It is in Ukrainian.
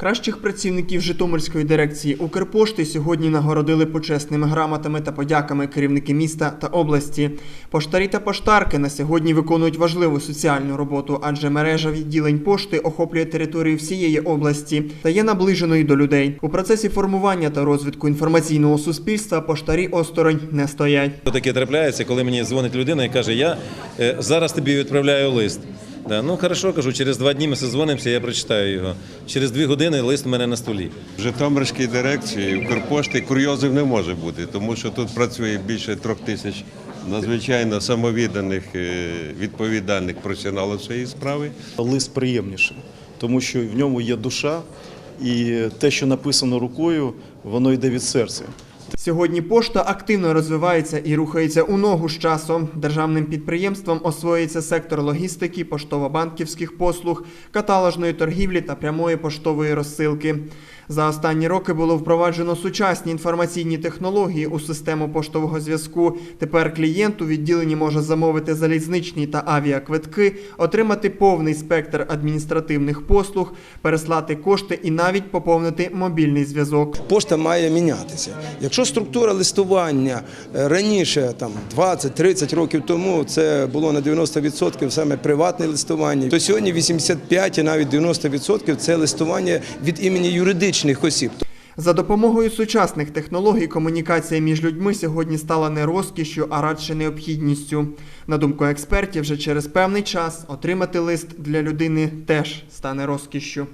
Кращих працівників Житомирської дирекції Укрпошти сьогодні нагородили почесними грамотами та подяками керівники міста та області. Поштарі та поштарки на сьогодні виконують важливу соціальну роботу, адже мережа відділень пошти охоплює територію всієї області та є наближеною до людей. У процесі формування та розвитку інформаційного суспільства поштарі осторонь не стоять. Таке трапляється, коли мені дзвонить людина і каже, я е, зараз тобі відправляю лист. Да, ну хорошо, кажу, через два дні ми созвонимося, я прочитаю його. Через дві години лист у мене на столі. В Житомирській дирекції Укрпошти курйозів не може бути, тому що тут працює більше трьох тисяч надзвичайно самовідданих, е, відповідальних професіоналів цієї справи. лист приємніший, тому що в ньому є душа, і те, що написано рукою, воно йде від серця. Сьогодні пошта активно розвивається і рухається у ногу з часом. Державним підприємством освоюється сектор логістики, поштово-банківських послуг, каталожної торгівлі та прямої поштової розсилки. За останні роки було впроваджено сучасні інформаційні технології у систему поштового зв'язку. Тепер клієнт у відділенні може замовити залізничні та авіаквитки, отримати повний спектр адміністративних послуг, переслати кошти і навіть поповнити мобільний зв'язок. Пошта має мінятися. Якщо структура листування е, раніше, там 20-30 років тому, це було на 90% саме приватне листування, то сьогодні 85 і навіть 90% це листування від імені юридичних осіб. За допомогою сучасних технологій комунікація між людьми сьогодні стала не розкішю, а радше необхідністю. На думку експертів, вже через певний час отримати лист для людини теж стане розкішшю.